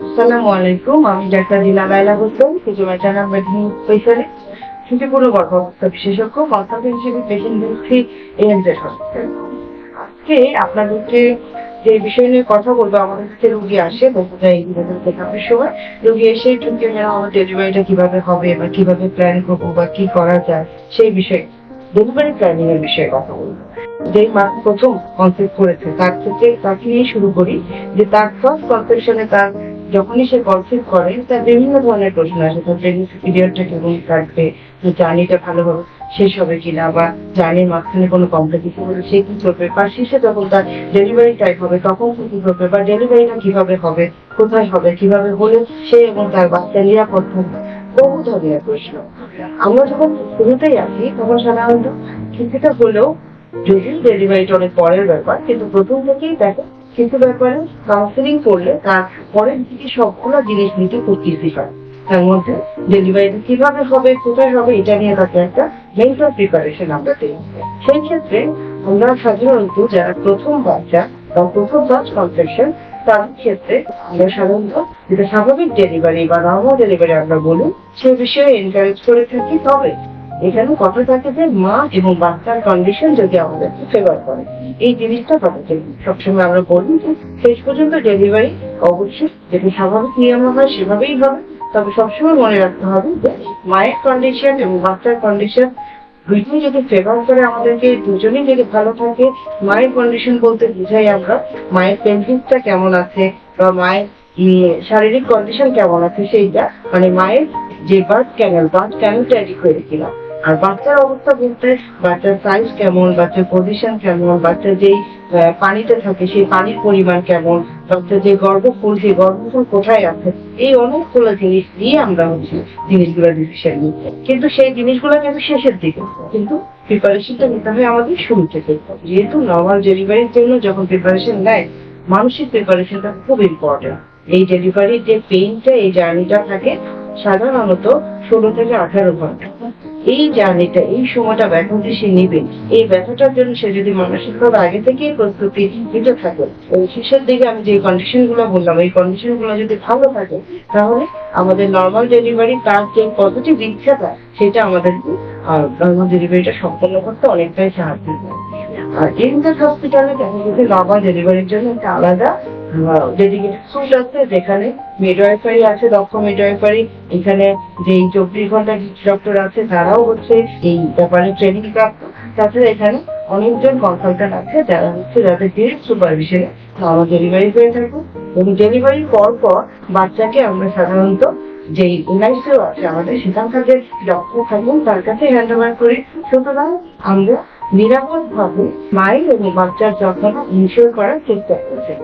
আসসালামু আলাইকুম, আমি ডাক্তার কিছু গর্ভাবস্থা বিশেষজ্ঞ হিসেবে পেশেন্ট দেখছি আজকে আপনাদেরকে যে বিষয় নিয়ে কথা বলব, আমাদের কাছে রুগী আসে সময় রুগী এসে ঢুকে যেন আমার ডেলিভারিটা কীভাবে হবে, বা কীভাবে প্ল্যান করব, বা কি করা যায়, সেই বিষয়ে ডেলিভারি প্ল্যানিং এর বিষয়ে কথা বলব। যে মা প্রথম কনসেপ্ট করেছে, তার থেকে, তাকে নিয়ে শুরু করি, যে তার ফার্স্ট কনসেপশনে তার যখনই সে কনসেপ্ট করে, তার বিভিন্ন ধরনের প্রশ্ন আসে। তার প্রেগনেন্সি পিরিয়ডটা কেমন কাটবে জার্নিটা ভালো হবে, শেষ হবে কিনা, বা জার্নির মাঝখানে কোনো কমপ্লিকেশন হলে সে কি করবে, বা শেষে যখন তার ডেলিভারি টাইম হবে, তখন কি করবে, বা ডেলিভারিটা কীভাবে হবে, কোথায় হবে, কীভাবে হলে, সে এবং তার বাচ্চা নিরাপদ থাকবে, বহু ধরনের প্রশ্ন। আমরা যখন শুরুতেই আসি, তখন সাধারণত কিছুটা হলেও যদিও ডেলিভারিটা অনেক পরের ব্যাপার, কিন্তু প্রথম থেকেই দেখো কিছু ব্যাপারে কাউন্সিলিং করলে তার পরের দিকে সবগুলো জিনিস নিতে ইজি হয়। তার মধ্যে ডেলিভারিটা কীভাবে হবে, কোথায় হবে, এটা নিয়ে তাকে একটা মেন্টাল প্রিপারেশন আমরা দিই। সেই ক্ষেত্রে আমরা সাধারণত যারা প্রথম বাচ্চা বা প্রথম বাচ কনসেপশন তাদের ক্ষেত্রে আমরা সাধারণত যেটা স্বাভাবিক ডেলিভারি বা নর্মাল ডেলিভারি আমরা বলি, সে বিষয়ে এনকারেজ করে থাকি তবে এখানে কথা থাকে যে মা এবং বাচ্চার কন্ডিশন যদি আমাদেরকে ফেভার করে, এই জিনিসটা তাদেরকে সবসময় আমরা বলি যে শেষ পর্যন্ত ডেলিভারি অবশ্যই যেটা স্বাভাবিক নিয়ম হয় সেভাবেই হবে। তবে সবসময় মনে রাখতে হবে যে মায়ের কন্ডিশন এবং বাচ্চার কন্ডিশন দুইটাই যদি ফেভার করে আমাদেরকে, দুজনেই যদি ভালো থাকে, মায়ের কন্ডিশন বলতে বুঝাই আমরা মায়ের পেন্টিংসটা কেমন আছে বা মায়ের শারীরিক কন্ডিশন কেমন আছে সেইটা মানে মায়ের যে বার্থ ক্যানেল বার্থ ক্যানেলটা হয়ে কিনা আর বাচ্চার অবস্থা বলতে বাচ্চার সাইজ কেমন, বাচ্চার পজিশন কেমন বাচ্চা যেই পানিতে থাকে সেই পানির পরিমাণ কেমন, বাচ্চার যে গর্ভফুল, সেই গর্ভফুল কোথায় আছে, এই অনেকগুলো জিনিস দিয়ে আমরা হচ্ছে জিনিসগুলো ডিসিশন নিই। কিন্তু সেই জিনিসগুলো কিন্তু শেষের দিকে? কিন্তু প্রিপারেশনটা নিতে হয় আমাদের শুরু থেকে। যেহেতু নর্মাল ডেলিভারির জন্য যখন প্রিপারেশন নেয়, মানসিক প্রিপারেশনটা খুব ইম্পর্টেন্ট এই ডেলিভারির যে পেইনটা এই জার্নিটা থাকে, সাধারণত ষোলো থেকে আঠারো ঘণ্টা। এই জার্নিটা, এই সময়টা ব্যথা যে সে নেবে। এই ব্যথাটার জন্য সে যদি মানসিকভাবে আগে থেকেই প্রস্তুতি নিতে থাকে, ওই শেষের দিকে আমি যে কন্ডিশনগুলো বললাম, এই কন্ডিশনগুলো যদি ভালো থাকে, তাহলে আমাদের নর্মাল ডেলিভারি তার যে পজিটিভ ইচ্ছাটা, সেটা আমাদেরকে নর্মাল ডেলিভারিটা সম্পন্ন করতে অনেকটাই সাহায্য করে। আর এমদাস হসপিটালে দেখা গেছে নর্মাল ডেলিভারির জন্য একটা আলাদা ডেডিকেটেড আছে যেখানে মিডওয়াইফারি আছে, দক্ষ মিডওয়াইফারি এখানে যে চব্বিশ ঘণ্টা ডক্টর আছে, তারাও হচ্ছে এই ব্যাপারে ট্রেনিং প্রাপ্ত। তাছাড়া এখানে অনেকজন কনসালটেন্ট আছে, যারা হচ্ছে যাদের ডিরেক্ট সুপারভিশনে নর্মাল ডেলিভারি হয়ে থাকে এবং ডেলিভারির পর পর বাচ্চাকে আমরা সাধারণত যে এনআইসিও আছে, আমাদের সেখানকার যে ডক্টর থাকেন তার কাছে হ্যান্ড ওভার করি। সুতরাং আমরা নিরাপদ ভাবে মায়ের এবং বাচ্চার যত্ন ইনশিওর করার চেষ্টা করছি।